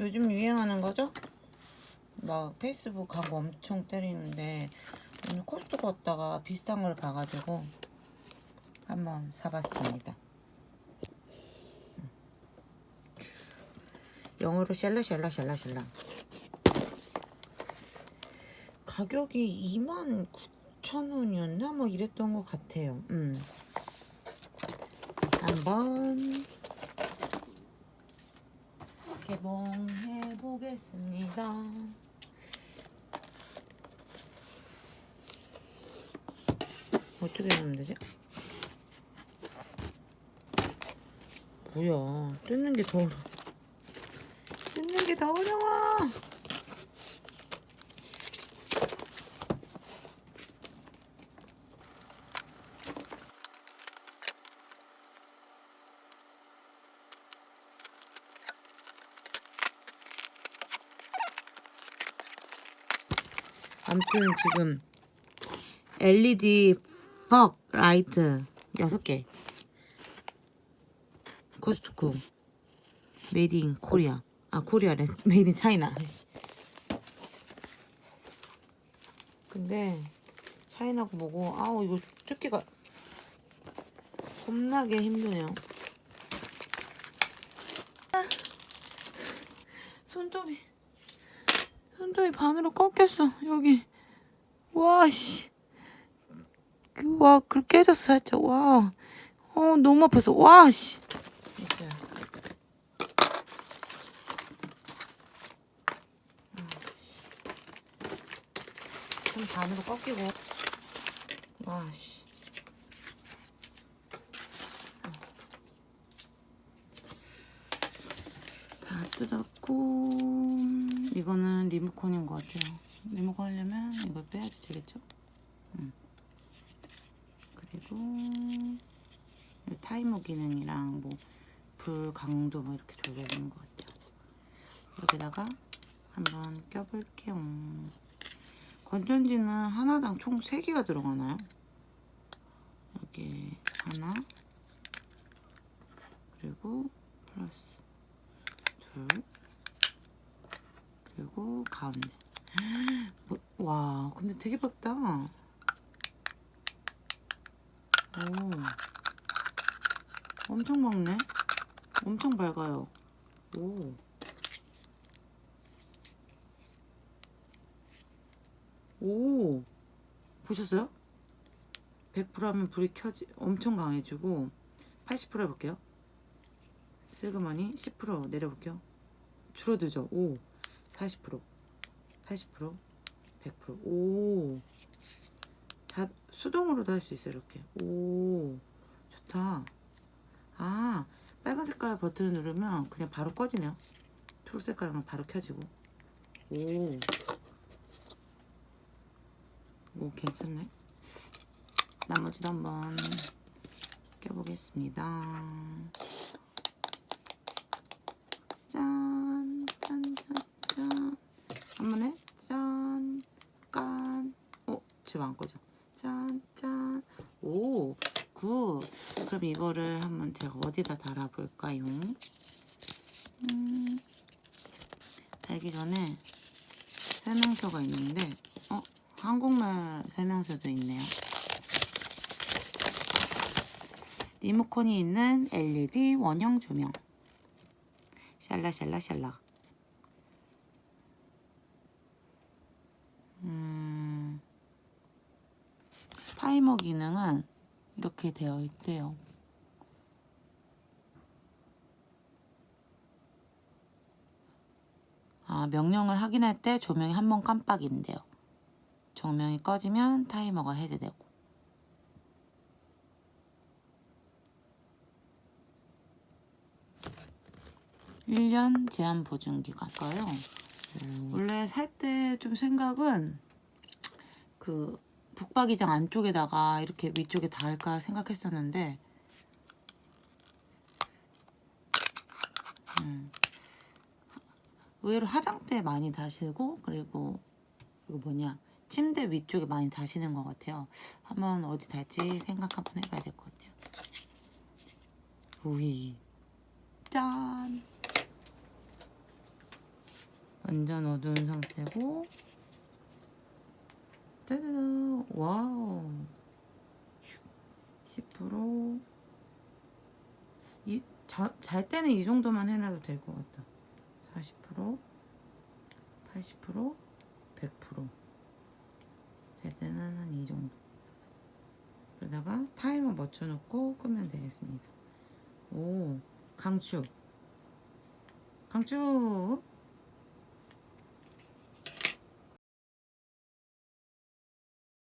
요즘 유행하는 거죠? 막 페이스북 광고 엄청 때리는데 오늘 코스트코 갔다가 비싼 걸 봐가지고 한번 사봤습니다. 음. 영어로 샬라 샬라 샬라 샬라 가격이 29,000원이었나? 뭐 이랬던 것 같아요. 음. 한번 개봉해 보겠습니다. 어떻게 하면 되지? 뭐야? 뜯는 게 더 어려. 뜯는 게 더 어려워. 아무튼 지금 LED 퍽 라이트 6개. 코스트코 메이드 인 코리아 아 코리아래 메이드 인 차이나 근데 차이나고 뭐고 아우 이거 뜯기가 겁나게 힘드네요. 아, 손톱이 손톱이 반으로 꺾였어. 여기. 와씨. 와그 깨졌어 살짝. 와어 너무 아파서. 와씨. 좀 반으로 꺾이고. 와씨. 다 뜯었고 이거는 리모컨인 것 같아요 리모컨 하려면 이걸 빼야지 되겠죠? 음. 그리고 이 타이머 기능이랑 뭐 불 강도 뭐 이렇게 조절되는 것 같아요 여기다가 한번 껴볼게요 건전지는 하나당 총 3개가 들어가나요? 여기 하나 그리고 플러스 둘 그리고 가운데. 뭐, 와 근데 되게 밝다. 오. 엄청 밝네. 엄청 밝아요. 오. 오, 보셨어요? 100% 하면 불이 켜지, 엄청 강해지고, 80% 해볼게요. 슬그머니 10% 내려볼게요. 줄어들죠? 오, 40%, 80%, 100%. 오, 자, 수동으로도 할 수 있어요, 이렇게. 오, 좋다. 아, 빨간 색깔 버튼 누르면 그냥 바로 꺼지네요. 초록 색깔은 바로 켜지고. 오. 오 괜찮네 나머지도 한번 껴보겠습니다 짠, 짠, 짠, 짠. 한 번에 짠, 깐. 안 꺼져. 짠, 짠. 오, 굿. 그럼 이거를 한번 제가 어디다 달아볼까요? 음, 달기 전에 설명서가 있는데, 어, 한국말 설명서도 있네요. 리모컨이 있는 LED 원형 조명. 샬라샬라샬라. 음, 타이머 기능은 이렇게 되어 있대요. 아, 명령을 확인할 때 조명이 한 번 깜빡인대요. 조명이 꺼지면 타이머가 해제되고. 일년 제한 보증 기간가요? 원래 살 때 좀 생각은 그 북박이장 안쪽에다가 이렇게 위쪽에 달까 생각했었는데 음, 의외로 화장대 많이 다시고 그리고 이거 뭐냐 침대 위쪽에 많이 다시는 것 같아요. 한번 어디 달지 생각 한번 해봐야 될 것 같아요. 우이 짠 완전 어두운 상태고 짜자잔 와우 슉. 10% 이, 자, 잘 때는 이 정도만 해놔도 될 것 같다 40% 80% 100%잘 때는 한 이 정도. 그러다가 타이머 맞춰놓고 끄면 되겠습니다. 오 강추. 강추